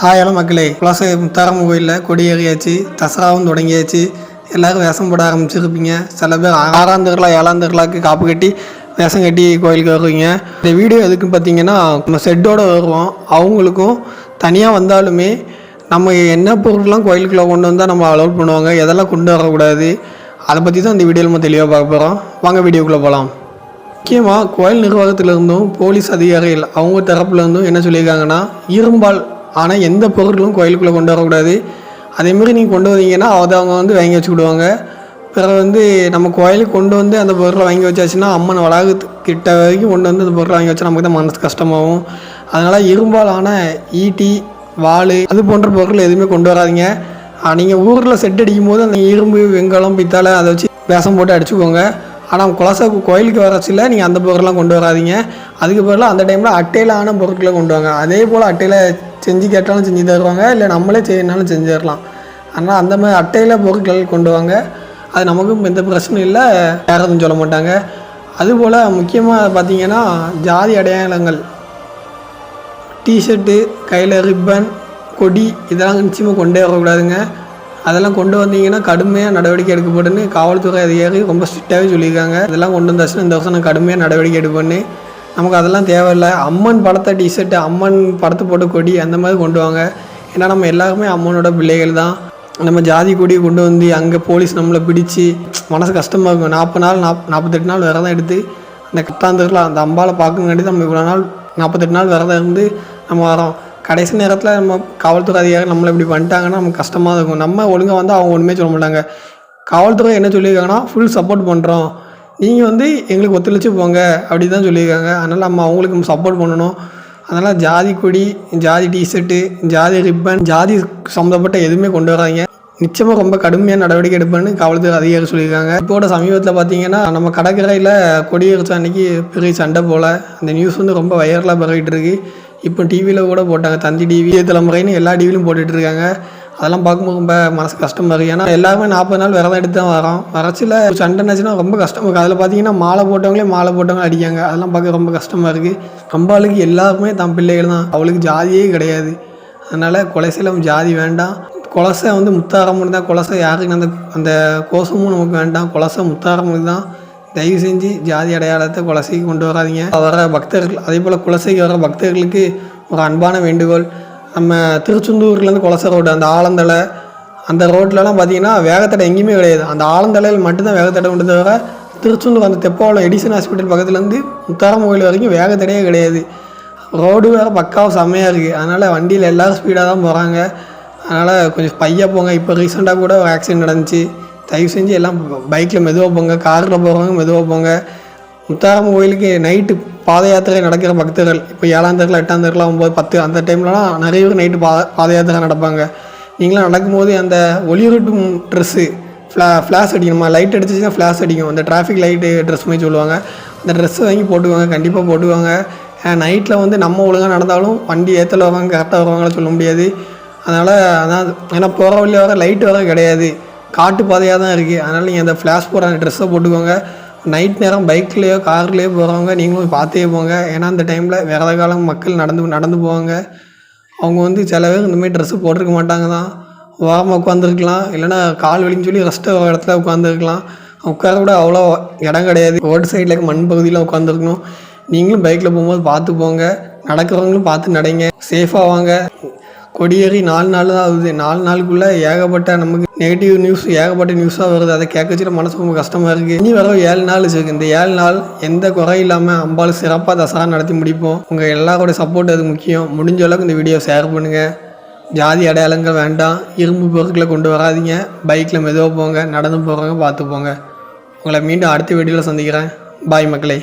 ஹாயெல்லாம் மக்களே. குலச முத்தாரம் கோயிலில் கொடியேறியாச்சு தசராவும் தொடங்கியாச்சு. எல்லோரும் வேஷம் போட ஆரம்பிச்சிருப்பீங்க. சில பேர் ஆறாம் திருவிழா ஏழாம் திருவிழாக்கு காப்பு கட்டி வேஷம் கட்டி கோயிலுக்கு வருவீங்க. இந்த வீடியோ எதுக்கு பார்த்தீங்கன்னா நம்ம செட்டோடு வருவோம். அவங்களுக்கும் தனியாக வந்தாலுமே நம்ம என்ன பொருள்லாம் கோயிலுக்குள்ளே கொண்டு வந்தால் நம்ம அலோட் பண்ணுவாங்க எதெல்லாம் கொண்டு வரக்கூடாது அதை பற்றி தான் இந்த வீடியோ நம்ம தெளிவாக பார்க்க போகிறோம் வாங்க வீடியோக்குள்ளே போகலாம் முக்கியமாக கோயில் நிர்வாகத்திலிருந்தும் போலீஸ் அதிகாரிகள் அவங்க தரப்புலேருந்தும் என்ன சொல்லியிருக்காங்கன்னா இரும்பால் ஆனால் எந்த பொருட்களும் கோயிலுக்குள்ளே கொண்டு வரக்கூடாது. அதேமாரி நீங்கள் கொண்டு வந்தீங்கன்னா அதை அவங்க வந்து வாங்கி வச்சுக்கிடுவாங்க. பிறகு வந்து நம்ம கோயிலுக்கு கொண்டு வந்து அந்த பொருளை வாங்கி வச்சாச்சுன்னா அம்மன் வளாக கிட்ட வரைக்கும் கொண்டு வந்து அந்த பொருளை வாங்கி வச்சா நமக்கு தான் மனசு கஷ்டமாகும். அதனால் இரும்பாலான ஈட்டி வாள் அது போன்ற பொருள் எதுவுமே கொண்டு வராதீங்க. நீங்கள் ஊரில் செட் அடிக்கும் போது அந்த இரும்பு வெங்காயம் பித்தாளை அதை வச்சு வேஷம் போட்டு அடிச்சுக்கோங்க. ஆனால் குலசா கோயிலுக்கு வரச்சில நீங்கள் அந்த பொருள்லாம் கொண்டு வராதீங்க. அதுக்கு பதிலாக அந்த டைமில் அட்டையில் ஆன பொருட்களை கொண்டு வாங்க. அதே போல் அட்டையில் செஞ்சு கேட்டாலும் செஞ்சு தருவாங்க இல்லை நம்மளே செய்யணாலும் செஞ்சு தரலாம். ஆனால் அந்த மாதிரி அட்டையில் பொருட்கள் கொண்டு வாங்க. அது நமக்கும் எந்த பிரச்சனையும் இல்லை யாரும் சொல்ல மாட்டாங்க. அதுபோல் முக்கியமாக பார்த்தீங்கன்னா ஜாதி அடையாளங்கள். டிஷர்ட்டு கையில் ரிப்பன் கொடி இதெல்லாம் நிச்சயமாக கொண்டே வரக்கூடாதுங்க. அதெல்லாம் கொண்டு வந்தீங்கன்னா கடுமையாக நடவடிக்கை எடுக்கப்படுன்னு காவல்துறை அதிகாரி ரொம்ப ஸ்ட்ரிக்டாகவே சொல்லியிருக்காங்க. இதெல்லாம் கொண்டு வந்தாச்சுன்னா இந்த வருஷம் நான் கடுமையாக நடவடிக்கை எடுப்பேன்னு. நமக்கு அதெல்லாம் தேவையில்லை. அம்மன் படத்தை டிஷர்ட்டு அம்மன் படத்தை போட்டு கொடி அந்த மாதிரி கொண்டு வாங்க. ஏன்னா நம்ம எல்லாருமே அம்மனோட பிள்ளைகள் தான். நம்ம ஜாதி கொடியை கொண்டு வந்து அங்கே போலீஸ் நம்மளை பிடிச்சி மனசு கஷ்டமாக இருக்கும். நாற்பது நாள் நாப் நாற்பத்தெட்டு நாள் விரதம் எடுத்து அந்த கட்டாந்தரில் அந்த அம்பாவை பார்க்கங்காட்டி நம்ம இவ்வளோ நாள் நாற்பத்தெட்டு நாள் விரதம் இருந்து நம்ம வரோம். கடைசி நேரத்தில் நம்ம காவல்துறை அதிகாரி நம்மளை இப்படி பண்ணிட்டாங்கன்னா நமக்கு கஷ்டமாக இருக்கும். நம்ம ஒழுங்காக வந்து அவங்க ஒன்றுமே சொல்ல மாட்டாங்க. காவல்துறை என்ன சொல்லியிருக்காங்கன்னா ஃபுல் சப்போர்ட் பண்ணுறோம் நீங்கள் வந்து எங்களுக்கு ஒத்துழைச்சி போங்க அப்படி தான் சொல்லியிருக்காங்க. அதனால் நம்ம அவங்களுக்கு சப்போர்ட் பண்ணணும். அதனால் ஜாதி கொடி ஜாதி டிஷர்ட்டு ஜாதி ரிப்பன் ஜாதி சம்மந்தப்பட்ட எதுவுமே கொண்டு வராங்க நிச்சயமாக ரொம்ப கடுமையாக நடவடிக்கை எடுப்பேன்னு காவல்துறை அதிகாரி சொல்லியிருக்காங்க. இப்போட சமீபத்தில் பார்த்தீங்கன்னா நம்ம கடற்கரையில் கொடியேறிச்ச அன்னைக்கு பெரிய சண்டை போல். அந்த நியூஸ் வந்து ரொம்ப வைரலாக பரவிட்டு இருக்கு. இப்போ டிவியில் கூட போட்டாங்க. தந்தி டிவி தலைமுறைன்னு எல்லா டிவிலையும் போட்டுட்ருக்காங்க அதெல்லாம் பார்க்கும்போது ரொம்ப மனசு கஷ்டமாக இருக்குது ஏன்னா எல்லாருமே நாற்பது நாள் விரதம் எடுத்து தான் வரோம். வரச்சில் சண்டைனாச்சுன்னா ரொம்ப கஷ்டமாக இருக்குது அதில் பார்த்தீங்கன்னா மாலை போட்டவங்களே மாலை போட்டவங்க அடிக்காங்க. அதெல்லாம் பார்க்க ரொம்ப கஷ்டமாக இருக்குது அம்பாளுக்கு எல்லாருமே தன் பிள்ளைகள் தான். அவளுக்கு ஜாதியே கிடையாது. அதனால் கொலைசையில் ஜாதி வேண்டாம். கொலசை வந்து முத்தாரம்மன் தான். கொலசை யாருக்கு அந்த அந்த கோஷமும் நமக்கு வேண்டாம். கொலசை முத்தாரம்மனுக்கு தான். தயவு செஞ்சு ஜாதி அடையாளத்தை குலசைக்கு கொண்டு வராதீங்க. வர பக்தர்கள் அதே போல் குலசைக்கு வர பக்தர்களுக்கு ஒரு அன்பான வேண்டுகோள். நம்ம திருச்செந்தூர்லேருந்து கொலச ரோடு அந்த ஆலந்தலை அந்த ரோட்லலாம் பார்த்தீங்கன்னா வேகத்தடை எங்கேயுமே கிடையாது. அந்த ஆலந்தலையில் மட்டும்தான் வேகத்தடை உண்டு தவிர திருச்செந்தூர் அந்த தெப்பாவில் எடிசன் ஹாஸ்பிட்டல் பக்கத்துலேருந்து முத்தாரம் கோயில் வரைக்கும் வேகத்தடையே கிடையாது. ரோடு வேறு பக்காவாக செம்மையாக இருக்குது அதனால் வண்டியில் எல்லோரும் ஸ்பீடாக தான் போகிறாங்க அதனால் கொஞ்சம் பையாக போங்க. இப்போ ரீசெண்டாக கூட ஒரு ஆக்சிடென்ட் நடந்துச்சு. தயவு செஞ்சு எல்லாம் பைக்கில் மெதுவாக போங்க. காரில் போகிறவங்க மெதுவாக போங்க. முத்தாரம் கோயிலுக்கு நைட்டு பாத யாத்திரை நடக்கிற பக்தர்கள் இப்போ ஏழாம் தேரில் எட்டாம் தேரில் ஒம்பது பத்து அந்த டைம்லலாம் நிறைய பேர் நைட்டு பா பாத யாத்திரை நடப்பாங்க. நீங்களாம் நடக்கும்போது அந்த ஒளியூட்டும் ட்ரெஸ்ஸு ஃப்ளா ஃப்ளாஷ் அடிக்கணுமா? லைட் அடிச்சிச்சுன்னா ஃப்ளாஷ் அடிக்கும். அந்த டிராஃபிக் லைட்டு ட்ரெஸ் மாதிரி சொல்லுவாங்க. அந்த ட்ரெஸ்ஸை வாங்கி போட்டுக்குவாங்க கண்டிப்பாக போட்டுவாங்க நைட்டில் வந்து நம்ம ஒழுங்காக நடந்தாலும் வண்டி ஏற்றல வருவாங்க கரெக்டாக வருவாங்களா சொல்ல முடியாது. அதனால் அதான் ஏன்னா போகிற வழியில் வர லைட்டு வர கிடையாது. காட்டு பாதையாக தான் இருக்குது அதனால் நீங்கள் அந்த ஃப்ளாஷ் போகிற அந்த ட்ரெஸ்ஸை போட்டுக்கோங்க. நைட் நேரம் பைக்லேயோ கார்லேயோ போகிறவங்க நீங்களும் பார்த்தே போங்க. ஏன்னா அந்த டைமில் விரத காலம் மக்கள் நடந்து நடந்து போவாங்க. அவங்க வந்து சில பேர் இந்த மாதிரி ட்ரெஸ்ஸு போட்டிருக்க மாட்டாங்க தான் ஓரமாக உட்காந்துருக்கலாம் இல்லைன்னா கால் வலின்னு சொல்லி ரெஸ்ட்டு இடத்துல உட்காந்துருக்கலாம் உட்கார கூட அவ்வளோ இடம் கிடையாது. ரோடு சைடில் மண் பகுதியில் உட்காந்துருக்கணும் நீங்களும் பைக்கில் போகும்போது பார்த்து போங்க. நடக்கிறவங்களும் பார்த்து நடைங்க. சேஃபாக வாங்க. கொடியேறி நாலு நாள் தான் ஆகுது. நாலு நாளுக்குள்ளே ஏகப்பட்ட நமக்கு நெகட்டிவ் நியூஸ் ஏகப்பட்ட நியூஸாக வருது. அதை கேட்க வச்சுட்டு மனசு ரொம்ப கஷ்டமாக இருக்குது இனி வர ஏழு நாள் இருக்குது இந்த ஏழு நாள் எந்த குறை இல்லாமல் அம்பாள் சிறப்பாக தசரா நடத்தி முடிப்போம். உங்கள் எல்லாரோட சப்போர்ட் அது முக்கியம். முடிஞ்ச அளவுக்கு இந்த வீடியோ ஷேர் பண்ணுங்கள் ஜாதி அடையாளங்கள் வேண்டாம். இரும்பு பொருட்களை கொண்டு வராதிங்க. பைக்கில் மெதுவாக போங்க. நடந்து போகிறவங்க பார்த்து போங்க. உங்களை மீண்டும் அடுத்த வீடியோவில் சந்திக்கிறேன். பாய் மக்களே.